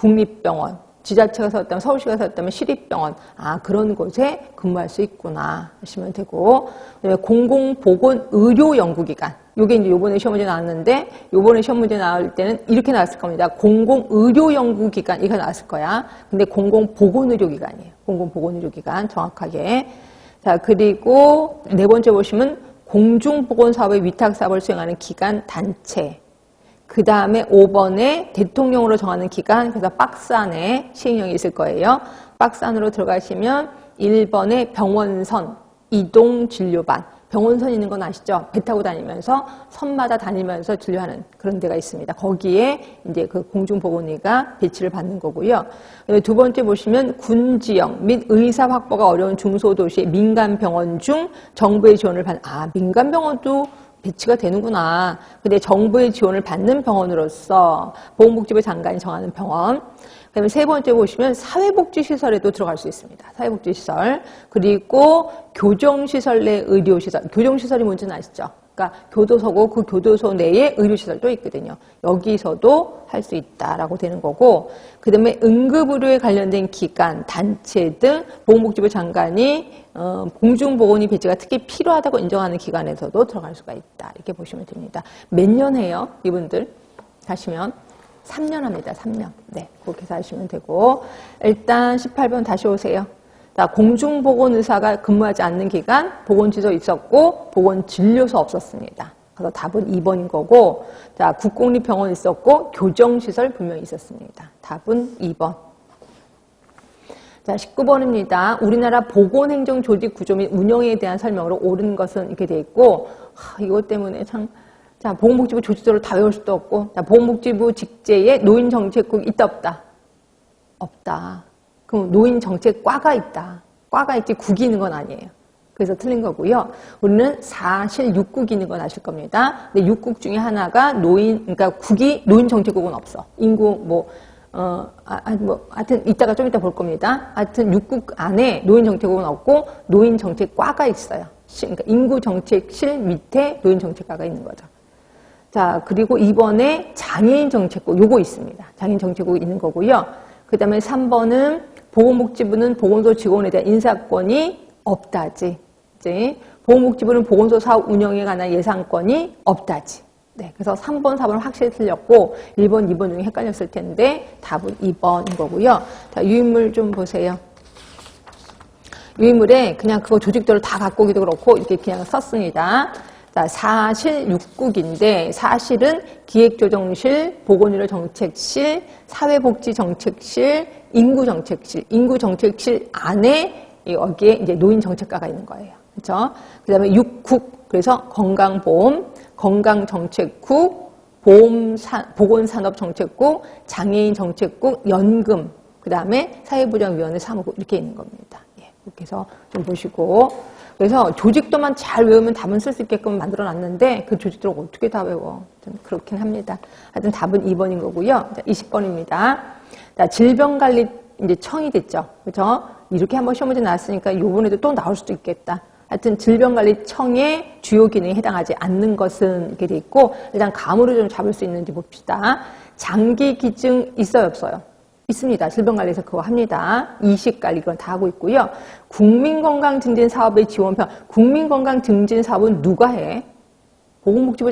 국립병원, 지자체가 세웠다면 서울시가 세웠다면 시립병원, 아 그런 곳에 근무할 수 있구나 하시면 되고 그다음에 공공보건의료연구기관 요게 이제 요번에 시험 문제 나왔는데 요번에 시험 문제 나올 때는 이렇게 나왔을 겁니다. 공공의료연구기관 이거 나왔을 거야. 근데 공공보건의료기관이에요. 공공보건의료기관 정확하게 자 그리고 네 번째 보시면 공중보건사업의 위탁사업을 수행하는 기관 단체 그 다음에 5번에 대통령으로 정하는 기간, 그래서 박스 안에 시행령이 있을 거예요. 박스 안으로 들어가시면 1번에 병원선, 이동진료반. 병원선 있는 건 아시죠? 배 타고 다니면서 선마다 다니면서 진료하는 그런 데가 있습니다. 거기에 이제 그 공중보건의가 배치를 받는 거고요. 두 번째 보시면 군 지역 및 의사 확보가 어려운 중소도시 민간 병원 중 정부의 지원을 받는 아 민간 병원도 배치가 되는구나. 근데 정부의 지원을 받는 병원으로서 보건복지부 장관이 정하는 병원. 그다음에 세 번째 보시면 사회복지시설에도 들어갈 수 있습니다. 사회복지시설. 그리고 교정시설 내 의료시설. 교정시설이 뭔지는 아시죠? 그러니까 교도소고 그 교도소 내에 의료시설도 있거든요. 여기서도 할 수 있다라고 되는 거고 그 다음에 응급의료에 관련된 기관, 단체 등 보건복지부 장관이 어, 공중보건이 배치가 특히 필요하다고 인정하는 기관에서도 들어갈 수가 있다. 이렇게 보시면 됩니다. 몇 년 해요? 이분들 하시면 3년 합니다. 3년. 네, 그렇게 해서 하시면 되고 일단 18번 다시 오세요. 자, 공중보건의사가 근무하지 않는 기간 보건지소 있었고 보건진료소 없었습니다. 그래서 답은 2번인 거고 자 국공립병원 있었고 교정시설 분명히 있었습니다. 답은 2번. 자 19번입니다. 우리나라 보건행정 조직 구조 및 운영에 대한 설명으로 옳은 것은 이렇게 돼 있고 하, 이것 때문에 참 자, 보건복지부 조직도를 다 외울 수도 없고 자, 보건복지부 직제에 노인정책국 있다 없다? 없다. 그럼 노인 정책 과가 있다. 과가 있지 국이 있는 건 아니에요. 그래서 틀린 거고요. 우리는 사실 육국이 있는 건 아실 겁니다. 근데 육국 중에 하나가 노인, 그러니까 국이 노인 정책국은 없어. 인구 뭐 어, 아, 아, 뭐, 하여튼, 이따가 좀 이따 볼 겁니다. 하여튼, 육국 안에 노인 정책국은 없고, 노인 정책과가 있어요. 그러니까 인구 정책실 밑에 노인 정책과가 있는 거죠. 자, 그리고 이번에 장애인 정책국, 요거 있습니다. 장애인 정책국이 있는 거고요. 그 다음에 3번은 보건복지부는 보건소 직원에 대한 인사권이 없다지. 이제 보건복지부는 보건소 사업 운영에 관한 예산권이 없다지. 네, 그래서 3번, 4번 확실히 틀렸고 1번, 2번 중에 헷갈렸을 텐데 답은 2번인 거고요. 자, 유인물 좀 보세요. 유인물에 그냥 그거 조직도를 다 갖고 오기도 그렇고 이렇게 그냥 썼습니다. 자, 사실 6국인데 사실은 기획조정실, 보건의료 정책실, 사회복지정책실, 인구정책실, 인구정책실 안에 여기에 이제 노인정책과가 있는 거예요. 그렇죠? 그 다음에 6국 그래서 건강보험, 건강정책국, 보험사, 보건산업정책국, 장애인정책국, 연금, 그 다음에 사회보장위원회 사무국 이렇게 있는 겁니다. 예, 그렇게 해서 좀 보시고 그래서 조직도만 잘 외우면 답은 쓸 수 있게끔 만들어 놨는데 그 조직도를 어떻게 다 외워? 좀 그렇긴 합니다. 하여튼 답은 2번인 거고요. 자, 20번입니다. 자, 질병관리 이제 청이 됐죠. 그죠? 이렇게 한번 시험 문제 나왔으니까 요번에도 또 나올 수도 있겠다. 하여튼 질병관리청의 주요 기능에 해당하지 않는 것은 이렇게 돼 있고 일단 감으로 좀 잡을 수 있는지 봅시다. 장기 기증 있어요 없어요? 있습니다. 질병관리에서 그거 합니다. 이식관리 그건 다 하고 있고요. 국민건강증진 사업의 지원편 국민건강증진 사업은 누가 해? 보건복지부